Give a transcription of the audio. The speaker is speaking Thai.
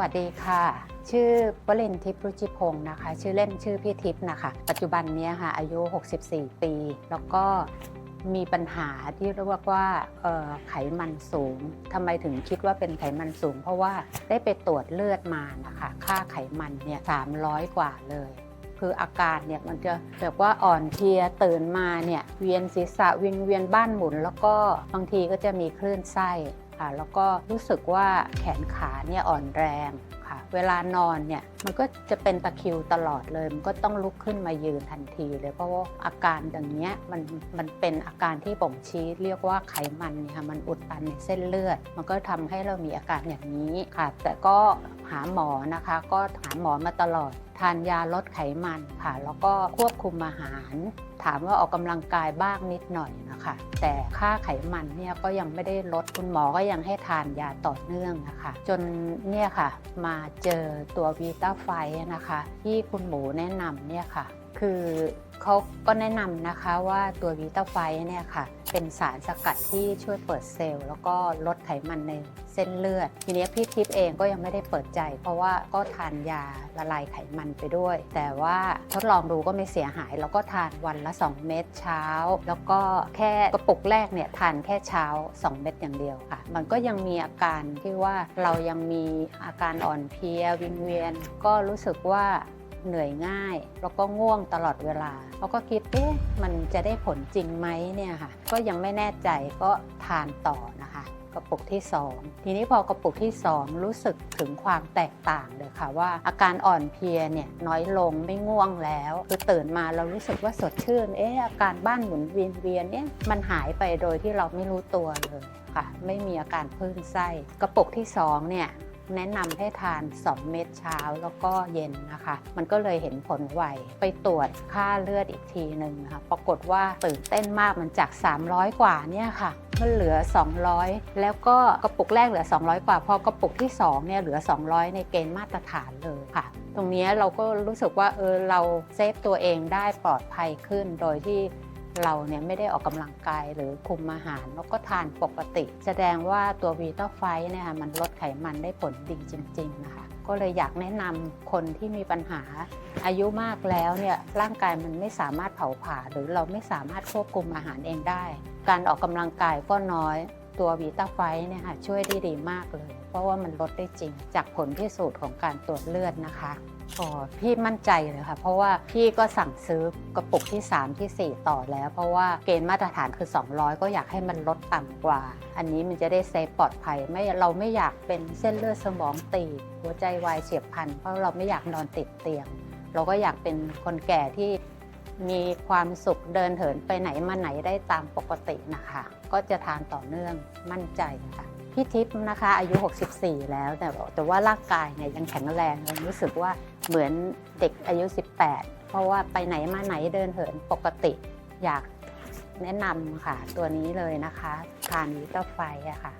วัสดีค่ะ ชื่อวลินทิพย์รุจิพงศ์นะคะ ชื่อเล่นชื่อพี่ทิพย์นะคะ ปัจจุบันนี้ค่ะ อายุ 64 ปี แล้วก็มีปัญหาที่เรียกว่าไขมันสูงทำไมถึงคิดว่าเป็นไขมันสูง เพราะว่าได้ไปตรวจเลือดมานะคะ ค่าไขมันเนี่ย300 กว่าเลย คืออาการเนี่ยมันจะแบบว่าอ่อนเพลียตื่นมาเนี่ยเวียนศีรษะวิงเวียนบ้านหมุน แล้วก็บางทีก็จะมีคลื่นไส้ ค่ะแล้วก็รู้สึกว่าแขนขาเนี่ยอ่อนแรงค่ะ เวลานอนเนี่ยมันก็จะเป็นตะคิวตลอดเลย มันก็ต้องลุกขึ้นมายืนทันทีเลย เพราะว่าอาการอย่างเนี้ยมันมันเป็นอาการที่บ่งชี้เรียกว่าไขมันเนี่ยค่ะมันอุดตันในเส้นเลือด มันก็ทำให้เรามีอาการอย่างนี้ค่ะ แต่ก็หาหมอนะคะ ก็หาหมอมาตลอดทานยาลดไขมันค่ะ แล้วก็ควบคุมอาหาร ถามว่าออกกำลังกายบ้างนิดหน่อยนะคะ แต่ค่าไขมันเนี่ยก็ยังไม่ได้ลดคุณหมอก็ยังให้ทานยาต่อเนื่องนะคะ จนเนี่ยค่ะ มาเจอตัววีตาไฟนะคะ ที่คุณหมูแนะนำเนี่ยค่ะ คือเขาก็แนะนำนะคะว่าตัววีตาไฟเนี่ยค่ะ เป็นสารสกัดที่ช่วยเปิดเซลล์ แล้วก็ลดไขมันในเส้นเลือด ทีนี้พี่ทิพย์เองก็ยังไม่ได้เปิดใจ เพราะว่าก็ทานยาละลายไขมันไปด้วย แต่ว่าทดลองดูก็ไม่เสียหาย แล้วก็ทานวันละ 2 เม็ดเช้า แล้วก็แค่กระปุกแรกเนี่ยทานแค่เช้า 2 เม็ดอย่างเดียวค่ะ มันก็ยังมีอาการที่ว่าเรายังมีอาการอ่อนเพลียวิงเวียน ก็รู้สึกว่า เหนื่อยง่าย แล้วก็ง่วงตลอดเวลาเราก็คิดเอ๊ะมันจะได้ผลจริงไหมเนี่ยค่ะ ก็ยังไม่แน่ใจก็ทานต่อนะคะกระปุกที่ 2 ทีนี้พอกระปุกที่ 2 รู้สึกถึงความแตกต่างเลยค่ะว่าอาการอ่อนเพลียเนี่ยน้อยลงไม่ง่วงแล้วคือตื่นมาเรารู้สึกว่าสดชื่นเอ๊ะอาการบ้านหมุนเวียนเวียนเนี่ยมันหายไปโดยที่เราไม่รู้ตัวเลยค่ะ ไม่มีอาการคลื่นไส้กระปุกที่2เนี่ย แนะนำให้ทาน 2 เม็ดเช้าแล้วก็เย็นนะคะ มันก็เลยเห็นผลไวไปตรวจค่าเลือดอีกทีหนึ่งนะคะปรากฏว่าตื่นเต้นมากมันจาก 300 กว่าเนี่ยค่ะมันเหลือ 200 แล้วก็กระปุกแรกเหลือ 200 กว่า พอกระปุกที่2เนี่ยเหลือ 200 ในเกณฑ์มาตรฐานเลยค่ะ ตรงนี้เราก็รู้สึกว่าเออเราเซฟตัวเองได้ปลอดภัยขึ้นโดยที่ เราเนี่ยไม่ได้ออกกำลังกายหรือคุมอาหาร แล้วก็ทานปกติ แสดงว่าตัววีต้าไฟเนี่ยค่ะมันลดไขมันได้ผลดีจริง ๆ นะคะ ก็เลยอยากแนะนำคนที่มีปัญหา อายุมากแล้วเนี่ยร่างกายมันไม่สามารถเผาผลาญหรือเราไม่สามารถควบคุมอาหารเองได้ การออกกำลังกายก็น้อย ตัววีต้าไฟเนี่ยค่ะช่วยได้ดีมากเลย ราะว่ามันลดได้จริง จากผลพิสูจน์ของการตรวจเลือดนะคะอ๋อพี่มั่นใจเลยค่ะ เพราะว่าพี่ก็สั่งซื้อกระปุกที่ 3 ที่ 4 ต่อแล้ว เพราะว่าเกณฑ์มาตรฐานคือ 200 ก็อยากให้มันลดต่ำกว่า อันนี้มันจะได้เซฟปลอดภัยไม่เราไม่อยากเป็นเส้นเลือดสมองตีบหัวใจวายเฉียบพลันเพราะเราไม่อยากนอนติดเตียง เราก็อยากเป็นคนแก่ที่มีความสุขเดินเหินไปไหนมาไหนได้ตามปกตินะคะ ก็จะทานต่อเนื่องมั่นใจค่ะ พี่ทิพย์นะคะอายุ 64 แล้วแต่แต่ว่าร่างกายเนี่ยยังแข็งแรงยังรู้สึกว่าเหมือนเด็กอายุ 18 เพราะว่าไปไหนมาไหนเดินเหินปกติอยากแนะนำค่ะ ตัวนี้เลยนะคะทานวิตาไฟอะค่ะ